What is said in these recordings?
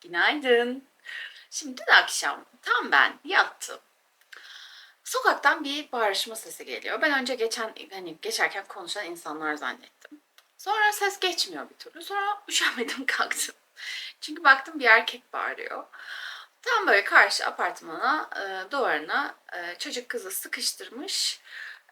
Günaydın. Şimdi dün akşam tam ben yattım. Sokaktan bir bağırışma sesi geliyor. Ben önce geçen hani geçerken konuşan insanlar zannettim. Sonra ses geçmiyor bir türlü. Sonra üşenmedim kalktım. Çünkü baktım bir erkek bağırıyor. Tam böyle karşı apartmana e, duvarına e, çocuk kızı sıkıştırmış.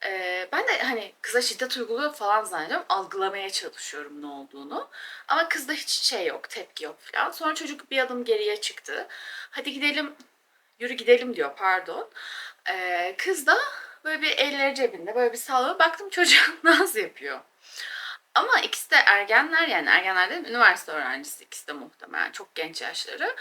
E, ben de hani kıza şiddet uyguluyor falan zannediyorum. Algılamaya çalışıyorum ne olduğunu. Ama kızda hiç şey yok, tepki yok falan. Sonra çocuk bir adım geriye çıktı. Hadi gidelim, yürü gidelim diyor pardon. E, kız da böyle bir elleri cebinde böyle bir sallıyor. Baktım çocuğa naz yapıyor. Ama ikisi de ergenler yani ergenler mi? Üniversite öğrencisi ikisi de muhtemelen çok genç yaşları.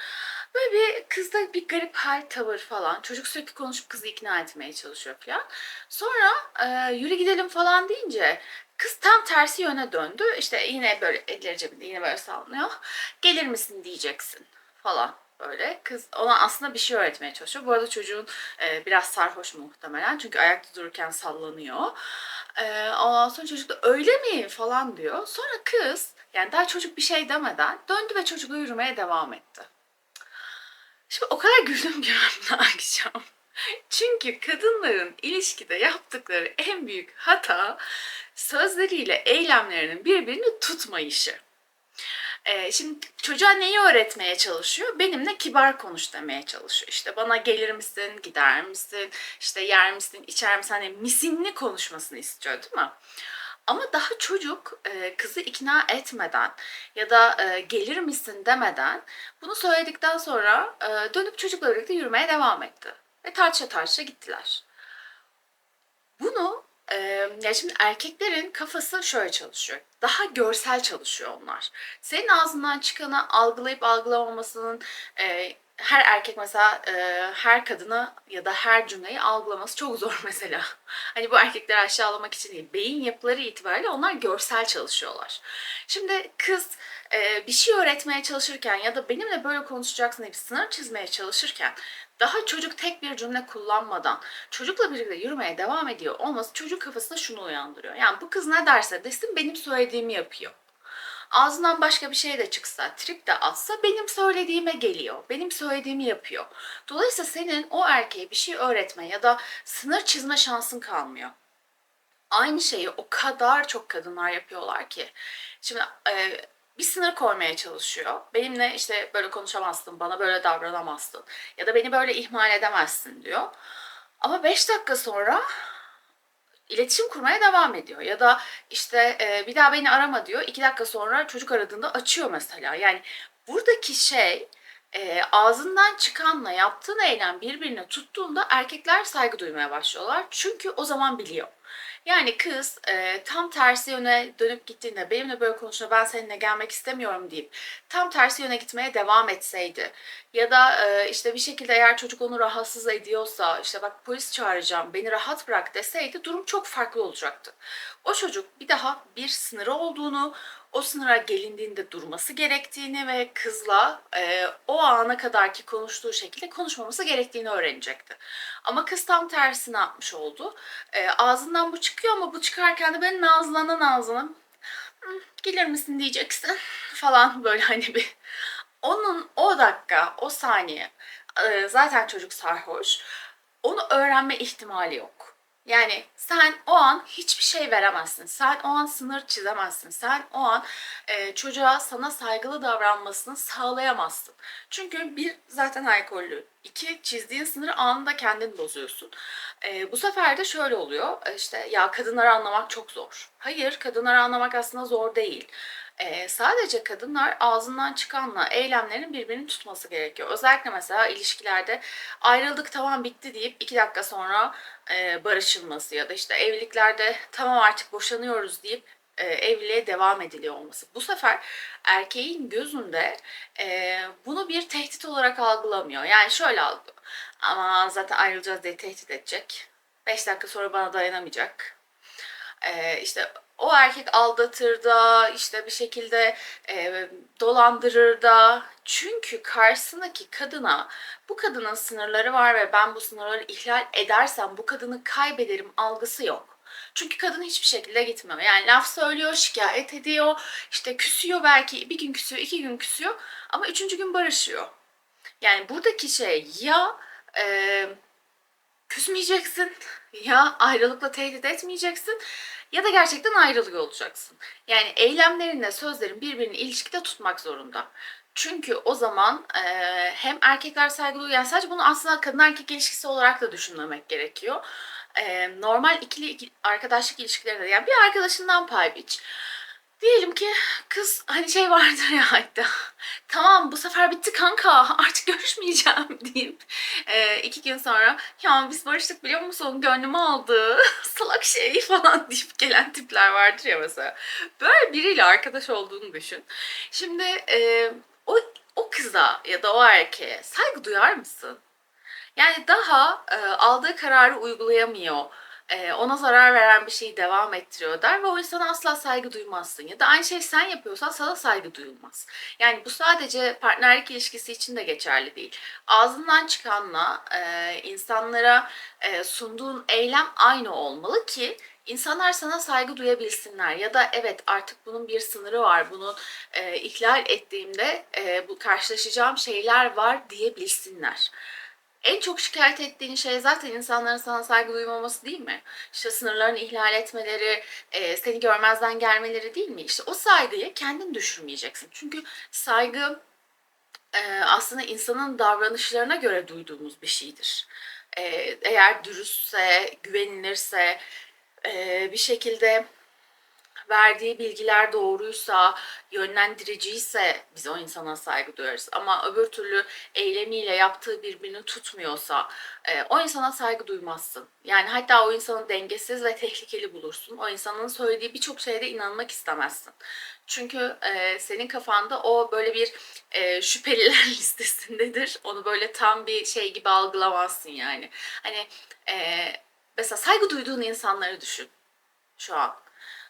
Böyle bir kızda bir garip hal tavır falan. Çocuk sürekli konuşup kızı ikna etmeye çalışıyor falan. Sonra e, yürü gidelim falan deyince kız tam tersi yöne döndü. İşte yine böyle elleri cebinde yine böyle sallıyor. Gelir misin diyeceksin falan böyle. Kız ona aslında bir şey öğretmeye çalışıyor. Bu arada çocuğun e, biraz sarhoş muhtemelen. Çünkü ayakta dururken sallanıyor. E, ondan sonra çocuk da öyle mi falan diyor. Sonra kız yani daha çocuk bir şey demeden döndü ve çocukla yürümeye devam etti. Şimdi o kadar güldüm ki ben akşam. Çünkü kadınların ilişkide yaptıkları en büyük hata sözleriyle eylemlerinin birbirini tutmayışı. Ee, şimdi çocuğa neyi öğretmeye çalışıyor? Benimle kibar konuş demeye çalışıyor. İşte bana gelir misin, gider misin, işte yer misin, içer misin? Hani misinli konuşmasını istiyor değil mi? Ama daha çocuk e, kızı ikna etmeden ya da e, gelir misin demeden bunu söyledikten sonra e, dönüp çocukla birlikte yürümeye devam etti. Ve tartışa tartışa gittiler. Bunu ya şimdi erkeklerin kafası şöyle çalışıyor. Daha görsel çalışıyor onlar. Senin ağzından çıkanı algılayıp algılamamasının her erkek mesela e, her kadını ya da her cümleyi algılaması çok zor mesela. Hani bu erkekleri aşağılamak için değil. Beyin yapıları itibariyle onlar görsel çalışıyorlar. Şimdi kız e, bir şey öğretmeye çalışırken ya da benimle böyle konuşacaksın diye bir sınır çizmeye çalışırken daha çocuk tek bir cümle kullanmadan çocukla birlikte yürümeye devam ediyor olması çocuk kafasında şunu uyandırıyor. Yani bu kız ne derse desin benim söylediğimi yapıyor. Ağzından başka bir şey de çıksa, trip de atsa benim söylediğime geliyor. Benim söylediğimi yapıyor. Dolayısıyla senin o erkeğe bir şey öğretme ya da sınır çizme şansın kalmıyor. Aynı şeyi o kadar çok kadınlar yapıyorlar ki. Şimdi e, bir sınır koymaya çalışıyor. Benimle işte böyle konuşamazsın, bana böyle davranamazsın ya da beni böyle ihmal edemezsin diyor. Ama 5 dakika sonra iletişim kurmaya devam ediyor. Ya da işte e, bir daha beni arama diyor. 2 dakika sonra çocuk aradığında açıyor mesela. Yani buradaki şey e, ağzından çıkanla yaptığın eylem birbirine tuttuğunda erkekler saygı duymaya başlıyorlar. Çünkü o zaman biliyor. Yani kız e, tam tersi yöne dönüp gittiğinde benimle böyle konuşuyor ben seninle gelmek istemiyorum deyip tam tersi yöne gitmeye devam etseydi ya da e, işte bir şekilde eğer çocuk onu rahatsız ediyorsa işte bak polis çağıracağım beni rahat bırak deseydi durum çok farklı olacaktı. O çocuk bir daha bir sınırı olduğunu o sınıra gelindiğinde durması gerektiğini ve kızla e, o ana kadarki konuştuğu şekilde konuşmaması gerektiğini öğrenecekti. Ama kız tam tersini yapmış oldu. E, ağzından bu çıkıyor ama bu çıkarken de ben nazlana nazlana "Hı, gelir misin diyeceksin falan böyle hani bir onun o dakika, o saniye zaten çocuk sarhoş. Onu öğrenme ihtimali yok. Yani sen o an hiçbir şey veremezsin. Sen o an sınır çizemezsin. Sen o an e, çocuğa sana saygılı davranmasını sağlayamazsın. Çünkü bir zaten alkollü. İki çizdiğin sınırı anında kendin bozuyorsun. E, bu sefer de şöyle oluyor. E, işte ya kadınları anlamak çok zor. Hayır kadınları anlamak aslında zor değil. Ee, sadece kadınlar ağzından çıkanla eylemlerin birbirini tutması gerekiyor. Özellikle mesela ilişkilerde ayrıldık tamam bitti deyip iki dakika sonra e, barışılması ya da işte evliliklerde tamam artık boşanıyoruz deyip e, evliliğe devam ediliyor olması. Bu sefer erkeğin gözünde e, bunu bir tehdit olarak algılamıyor. Yani şöyle algılıyor. Ama zaten ayrılacağız diye tehdit edecek. Beş dakika sonra bana dayanamayacak. E, işte o erkek aldatır da işte bir şekilde e, dolandırır da çünkü karşısındaki kadına bu kadının sınırları var ve ben bu sınırları ihlal edersem bu kadını kaybederim algısı yok. Çünkü kadın hiçbir şekilde gitmiyor. Yani laf söylüyor, şikayet ediyor, işte küsüyor belki bir gün küsüyor, iki gün küsüyor ama üçüncü gün barışıyor. Yani buradaki şey ya e, küsmeyeceksin ya ayrılıkla tehdit etmeyeceksin ya da gerçekten ayrılıyor olacaksın. Yani eylemlerinle sözlerin birbirini ilişkide tutmak zorunda. Çünkü o zaman e, hem erkekler saygı duyuyor, yani sadece bunu aslında kadın erkek ilişkisi olarak da düşünmemek gerekiyor. E, normal ikili, ikili arkadaşlık ilişkilerinde yani bir arkadaşından pay biç. Diyelim ki kız hani şey vardır ya hatta tamam bu sefer bitti kanka artık görüşmeyeceğim deyip e, iki gün sonra ya biz barıştık biliyor musun gönlümü aldı salak şey falan deyip gelen tipler vardır ya mesela. Böyle biriyle arkadaş olduğunu düşün. Şimdi e, o, o kıza ya da o erkeğe saygı duyar mısın? Yani daha e, aldığı kararı uygulayamıyor e, ona zarar veren bir şeyi devam ettiriyor der ve o insana asla saygı duymazsın. Ya da aynı şey sen yapıyorsan sana saygı duyulmaz. Yani bu sadece partnerlik ilişkisi için de geçerli değil. Ağzından çıkanla e, insanlara e, sunduğun eylem aynı olmalı ki insanlar sana saygı duyabilsinler ya da evet artık bunun bir sınırı var bunu e, ihlal ettiğimde e, bu karşılaşacağım şeyler var diyebilsinler. En çok şikayet ettiğin şey zaten insanların sana saygı duymaması değil mi? İşte sınırlarını ihlal etmeleri, e, seni görmezden gelmeleri değil mi? İşte o saygıyı kendin düşürmeyeceksin. Çünkü saygı e, aslında insanın davranışlarına göre duyduğumuz bir şeydir. E, eğer dürüstse, güvenilirse, e, bir şekilde verdiği bilgiler doğruysa, yönlendiriciyse biz o insana saygı duyarız. Ama öbür türlü eylemiyle yaptığı birbirini tutmuyorsa e, o insana saygı duymazsın. Yani hatta o insanı dengesiz ve tehlikeli bulursun. O insanın söylediği birçok şeyde inanmak istemezsin. Çünkü e, senin kafanda o böyle bir e, şüpheliler listesindedir. Onu böyle tam bir şey gibi algılamazsın yani. Hani e, mesela saygı duyduğun insanları düşün şu an.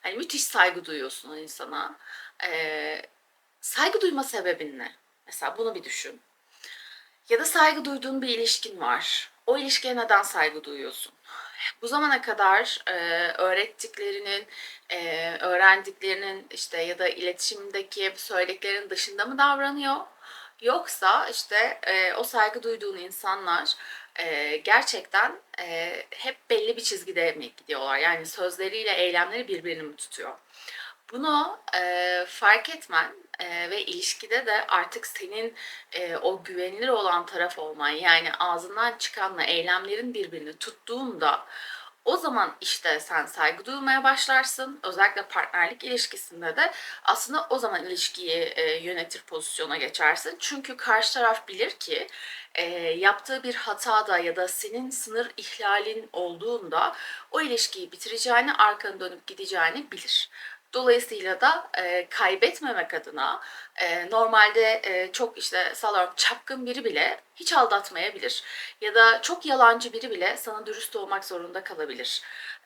Hani müthiş saygı duyuyorsun o insana. Ee, saygı duyma sebebin ne? Mesela bunu bir düşün. Ya da saygı duyduğun bir ilişkin var. O ilişkiye neden saygı duyuyorsun? Bu zamana kadar e, öğrettiklerinin, e, öğrendiklerinin işte ya da iletişimdeki söylediklerinin dışında mı davranıyor? Yoksa işte e, o saygı duyduğun insanlar e, gerçekten e, hep belli bir çizgide mi gidiyorlar? Yani sözleriyle eylemleri birbirini mi tutuyor? Bunu e, fark etmen e, ve ilişkide de artık senin e, o güvenilir olan taraf olman yani ağzından çıkanla eylemlerin birbirini tuttuğunda o zaman işte sen saygı duymaya başlarsın. Özellikle partnerlik ilişkisinde de aslında o zaman ilişkiyi e, yönetir pozisyona geçersin. Çünkü karşı taraf bilir ki e, yaptığı bir hatada ya da senin sınır ihlalin olduğunda o ilişkiyi bitireceğini, arkanı dönüp gideceğini bilir. Dolayısıyla da e, kaybetmemek adına e, normalde e, çok işte sallıyorum çapkın biri bile hiç aldatmayabilir. Ya da çok yalancı biri bile sana dürüst olmak zorunda kalabilir.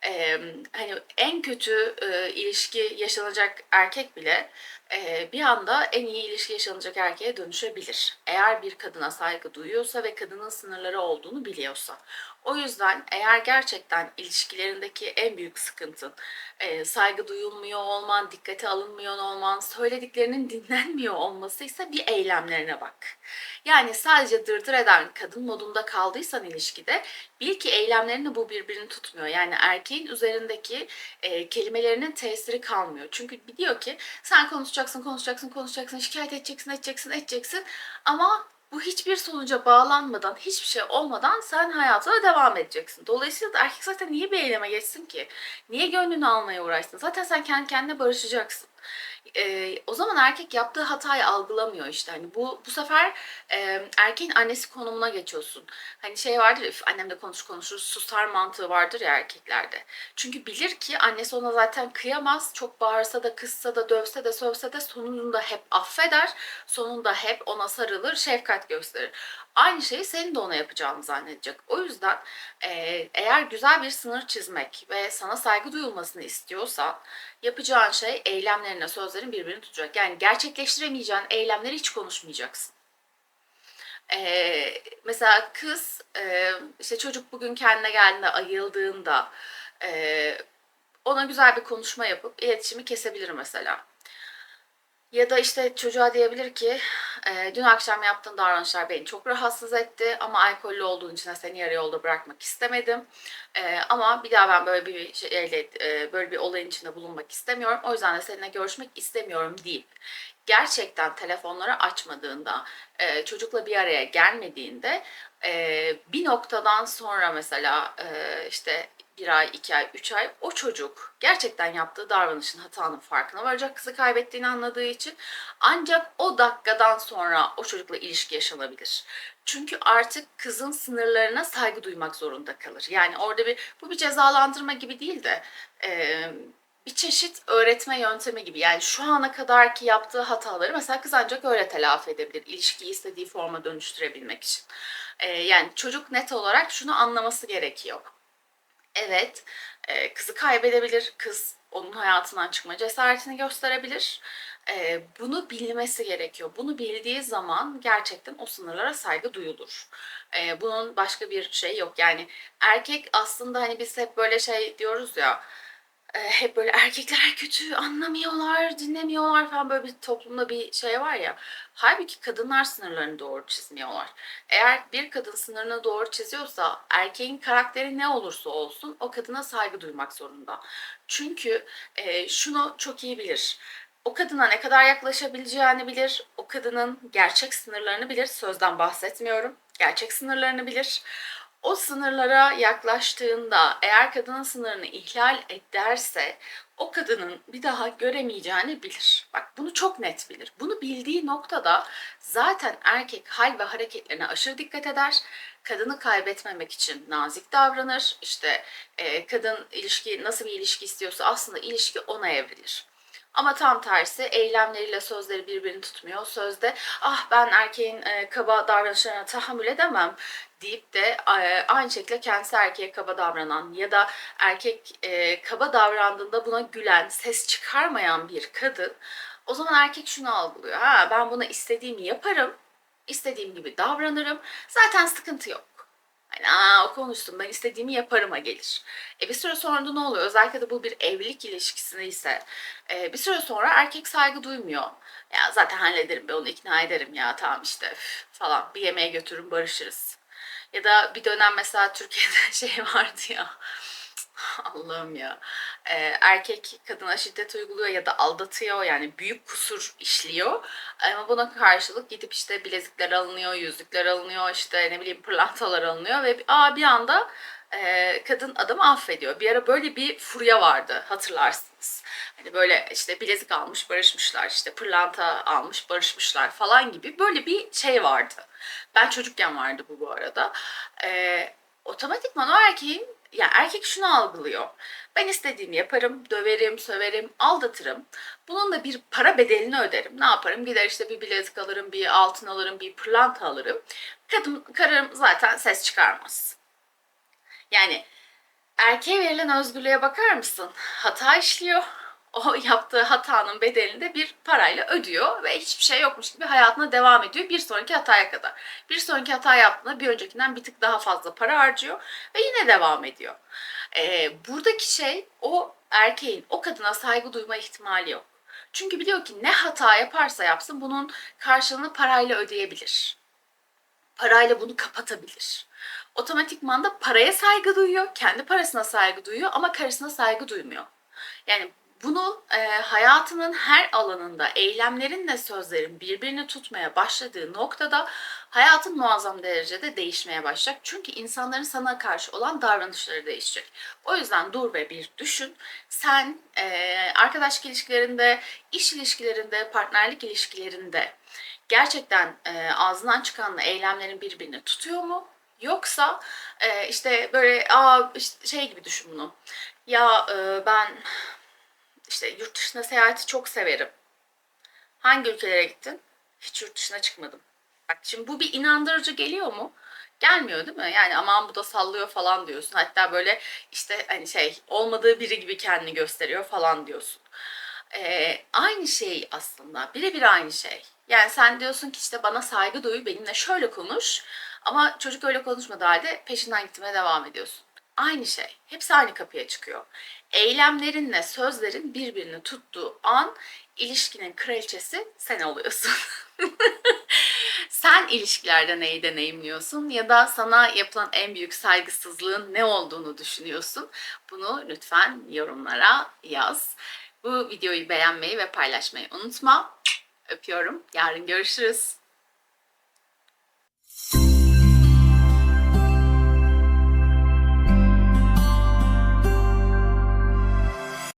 E, hani en kötü e, ilişki yaşanacak erkek bile e, bir anda en iyi ilişki yaşanacak erkeğe dönüşebilir. Eğer bir kadına saygı duyuyorsa ve kadının sınırları olduğunu biliyorsa. O yüzden eğer gerçekten ilişkilerindeki en büyük sıkıntın e, saygı duyulmuyor olman, dikkate alınmıyor olman, söylediklerinin dinlenmiyor olması ise bir eylemlerine bak. Yani sadece dırdır eden kadın modunda kaldıysan ilişkide bil ki eylemlerinde bu birbirini tutmuyor. Yani erkeğin üzerindeki e, kelimelerinin tesiri kalmıyor. Çünkü biliyor ki sen konuşacaksın, konuşacaksın, konuşacaksın, şikayet edeceksin, edeceksin, edeceksin ama bu hiçbir sonuca bağlanmadan, hiçbir şey olmadan sen hayatına devam edeceksin. Dolayısıyla da erkek zaten niye bir eyleme geçsin ki? Niye gönlünü almaya uğraşsın? Zaten sen kendi kendine barışacaksın e, o zaman erkek yaptığı hatayı algılamıyor işte. Hani bu bu sefer e, erkeğin annesi konumuna geçiyorsun. Hani şey vardır ya annemle konuş konuşur susar mantığı vardır ya erkeklerde. Çünkü bilir ki annesi ona zaten kıyamaz. Çok bağırsa da kızsa da dövse de sövse de sonunda hep affeder. Sonunda hep ona sarılır, şefkat gösterir. Aynı şeyi senin de ona yapacağını zannedecek. O yüzden e, eğer güzel bir sınır çizmek ve sana saygı duyulmasını istiyorsan yapacağın şey eylemlerine, sözlerin birbirini tutacak. Yani gerçekleştiremeyeceğin eylemleri hiç konuşmayacaksın. Ee, mesela kız e, işte çocuk bugün kendine geldiğinde ayıldığında e, ona güzel bir konuşma yapıp iletişimi kesebilir mesela. Ya da işte çocuğa diyebilir ki e, dün akşam yaptığın davranışlar beni çok rahatsız etti ama alkollü olduğun için seni yarı yolda bırakmak istemedim. E, ama bir daha ben böyle bir şeyle, e, böyle bir olayın içinde bulunmak istemiyorum. O yüzden de seninle görüşmek istemiyorum deyip gerçekten telefonları açmadığında, e, çocukla bir araya gelmediğinde e, bir noktadan sonra mesela e, işte bir ay, iki ay, üç ay o çocuk gerçekten yaptığı davranışın hatanın farkına varacak kızı kaybettiğini anladığı için ancak o dakikadan sonra o çocukla ilişki yaşanabilir. Çünkü artık kızın sınırlarına saygı duymak zorunda kalır. Yani orada bir bu bir cezalandırma gibi değil de e, bir çeşit öğretme yöntemi gibi. Yani şu ana kadarki yaptığı hataları mesela kız ancak öyle telafi edebilir. İlişkiyi istediği forma dönüştürebilmek için. Yani çocuk net olarak şunu anlaması gerekiyor. Evet, e, kızı kaybedebilir. Kız onun hayatından çıkma cesaretini gösterebilir. E, bunu bilmesi gerekiyor. Bunu bildiği zaman gerçekten o sınırlara saygı duyulur. E, bunun başka bir şey yok. Yani erkek aslında hani biz hep böyle şey diyoruz ya hep böyle erkekler kötü anlamıyorlar, dinlemiyorlar falan böyle bir toplumda bir şey var ya. Halbuki kadınlar sınırlarını doğru çizmiyorlar. Eğer bir kadın sınırını doğru çiziyorsa erkeğin karakteri ne olursa olsun o kadına saygı duymak zorunda. Çünkü e, şunu çok iyi bilir. O kadına ne kadar yaklaşabileceğini bilir. O kadının gerçek sınırlarını bilir. Sözden bahsetmiyorum. Gerçek sınırlarını bilir o sınırlara yaklaştığında eğer kadının sınırını ihlal ederse o kadının bir daha göremeyeceğini bilir. Bak bunu çok net bilir. Bunu bildiği noktada zaten erkek hal ve hareketlerine aşırı dikkat eder. Kadını kaybetmemek için nazik davranır. İşte e, kadın ilişki nasıl bir ilişki istiyorsa aslında ilişki ona evrilir. Ama tam tersi eylemleriyle sözleri birbirini tutmuyor. Sözde ah ben erkeğin e, kaba davranışlarına tahammül edemem deyip de e, aynı şekilde kendisi erkeğe kaba davranan ya da erkek e, kaba davrandığında buna gülen, ses çıkarmayan bir kadın o zaman erkek şunu algılıyor. Ha ben buna istediğimi yaparım, istediğim gibi davranırım. Zaten sıkıntı yok. Hani aa o konuştum ben istediğimi yaparıma gelir. E bir süre sonra da ne oluyor? Özellikle de bu bir evlilik ilişkisinde ise e, bir süre sonra erkek saygı duymuyor. Ya zaten hallederim ben onu ikna ederim ya tamam işte üf, falan bir yemeğe götürün barışırız. Ya da bir dönem mesela Türkiye'de şey vardı ya Allah'ım ya. Ee, erkek kadına şiddet uyguluyor ya da aldatıyor yani büyük kusur işliyor. Ama buna karşılık gidip işte bilezikler alınıyor, yüzükler alınıyor, işte ne bileyim pırlantalar alınıyor ve aa bir anda e, kadın adamı affediyor. Bir ara böyle bir furya vardı hatırlarsınız. Hani böyle işte bilezik almış barışmışlar, işte pırlanta almış barışmışlar falan gibi böyle bir şey vardı. Ben çocukken vardı bu bu arada. E, otomatikman o erkeğin yani erkek şunu algılıyor. Ben istediğimi yaparım, döverim, söverim, aldatırım. Bunun da bir para bedelini öderim. Ne yaparım? Gider işte bir bilezik alırım, bir altın alırım, bir pırlanta alırım. Kadın, karım zaten ses çıkarmaz. Yani erkeğe verilen özgürlüğe bakar mısın? Hata işliyor. O yaptığı hatanın bedelini de bir parayla ödüyor ve hiçbir şey yokmuş gibi hayatına devam ediyor bir sonraki hataya kadar. Bir sonraki hata yaptığında bir öncekinden bir tık daha fazla para harcıyor ve yine devam ediyor. Ee, buradaki şey o erkeğin o kadına saygı duyma ihtimali yok. Çünkü biliyor ki ne hata yaparsa yapsın bunun karşılığını parayla ödeyebilir. Parayla bunu kapatabilir otomatikman da paraya saygı duyuyor, kendi parasına saygı duyuyor ama karısına saygı duymuyor. Yani bunu e, hayatının her alanında eylemlerinle sözlerin birbirini tutmaya başladığı noktada hayatın muazzam derecede değişmeye başlayacak. Çünkü insanların sana karşı olan davranışları değişecek. O yüzden dur ve bir düşün. Sen e, arkadaşlık ilişkilerinde, iş ilişkilerinde, partnerlik ilişkilerinde gerçekten e, ağzından çıkan eylemlerin birbirini tutuyor mu? Yoksa e, işte böyle aa işte şey gibi düşün bunu. Ya e, ben işte yurt dışına seyahati çok severim. Hangi ülkelere gittin? Hiç yurt dışına çıkmadım. Bak şimdi bu bir inandırıcı geliyor mu? Gelmiyor değil mi? Yani aman bu da sallıyor falan diyorsun. Hatta böyle işte hani şey olmadığı biri gibi kendini gösteriyor falan diyorsun. Ee, aynı şey aslında. Birebir aynı şey. Yani sen diyorsun ki işte bana saygı duy, benimle şöyle konuş. Ama çocuk öyle konuşmadığı halde peşinden gitmeye devam ediyorsun. Aynı şey. Hepsi aynı kapıya çıkıyor. Eylemlerinle sözlerin birbirini tuttuğu an ilişkinin kraliçesi sen oluyorsun. sen ilişkilerde neyi deneyimliyorsun ya da sana yapılan en büyük saygısızlığın ne olduğunu düşünüyorsun? Bunu lütfen yorumlara yaz. Bu videoyu beğenmeyi ve paylaşmayı unutma. Öpüyorum. Yarın görüşürüz.